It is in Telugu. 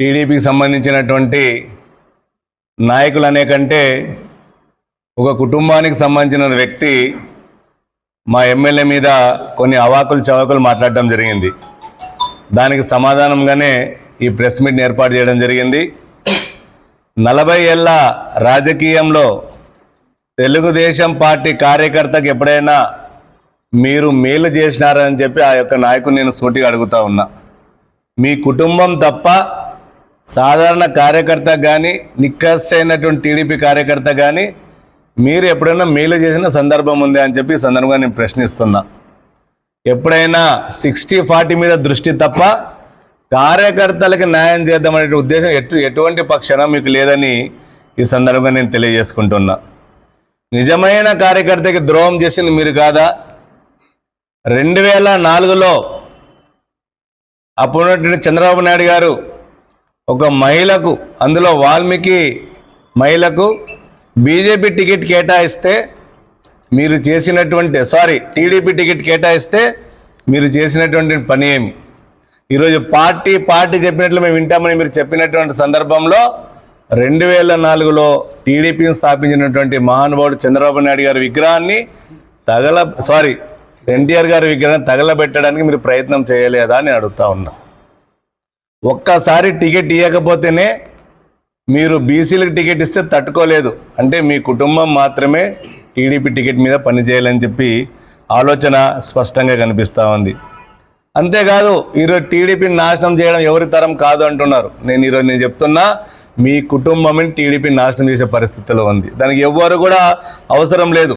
టీడీపీకి సంబంధించినటువంటి నాయకులు అనే కంటే ఒక కుటుంబానికి సంబంధించిన వ్యక్తి మా ఎమ్మెల్యే మీద కొన్ని అవాకులు చవాకులు మాట్లాడడం జరిగింది. దానికి సమాధానంగానే ఈ ప్రెస్ మీట్ని ఏర్పాటు చేయడం జరిగింది. నలభై ఏళ్ళ రాజకీయంలో తెలుగుదేశం పార్టీ కార్యకర్తకు ఎప్పుడైనా మీరు మేలు చేసినారని చెప్పి ఆ యొక్క నాయకుని నేను సూటిగా అడుగుతా ఉన్నా. మీ కుటుంబం తప్ప సాధారణ కార్యకర్త కానీ నిక్కస్ అయినటువంటి టీడీపీ కార్యకర్త కానీ మీరు ఎప్పుడైనా మేలు చేసిన సందర్భం ఉంది అని చెప్పి సందర్భంగా నేను ప్రశ్నిస్తున్నా. ఎప్పుడైనా సిక్స్టీ ఫార్టీ మీద దృష్టి తప్ప కార్యకర్తలకు న్యాయం చేద్దామనే ఉద్దేశం ఎటు ఎటువంటి పక్షాన మీకు లేదని ఈ సందర్భంగా నేను తెలియజేసుకుంటున్నా. నిజమైన కార్యకర్తకి ద్రోహం చేసింది మీరు కాదా? రెండు వేల నాలుగులో అప్పుడున్నటువంటి చంద్రబాబు నాయుడు గారు ఒక మహిళకు అందులో వాల్మీకి మహిళకు బీజేపీ టికెట్ కేటాయిస్తే మీరు చేసినటువంటి సారీ టీడీపీ టికెట్ కేటాయిస్తే మీరు చేసినటువంటి పని ఏమి? ఈరోజు పార్టీ పార్టీ చెప్పినట్లు మేము వింటామని మీరు చెప్పినటువంటి సందర్భంలో రెండు వేల నాలుగులో టీడీపీని స్థాపించినటువంటి మహానుభావుడు చంద్రబాబు నాయుడు గారి విగ్రహాన్ని తగల సారీ ఎన్టీఆర్ గారి విగ్రహాన్ని తగలబెట్టడానికి మీరు ప్రయత్నం చేయలేదా అని అడుగుతా ఉన్నా. ఒక్కసారి టికెట్ ఇవ్వకపోతేనే మీరు బీసీలకు టికెట్ ఇస్తే తట్టుకోలేదు. అంటే మీ కుటుంబం మాత్రమే టీడీపీ టికెట్ మీద పనిచేయాలని చెప్పి ఆలోచన స్పష్టంగా కనిపిస్తూ ఉంది. అంతేకాదు ఈరోజు టీడీపీని నాశనం చేయడం ఎవరి తరం కాదు అంటున్నారు. నేను ఈరోజు నేను చెప్తున్నా మీ కుటుంబం టీడీపీని నాశనం చేసే పరిస్థితిలో ఉంది. దానికి ఎవ్వరు కూడా అవసరం లేదు.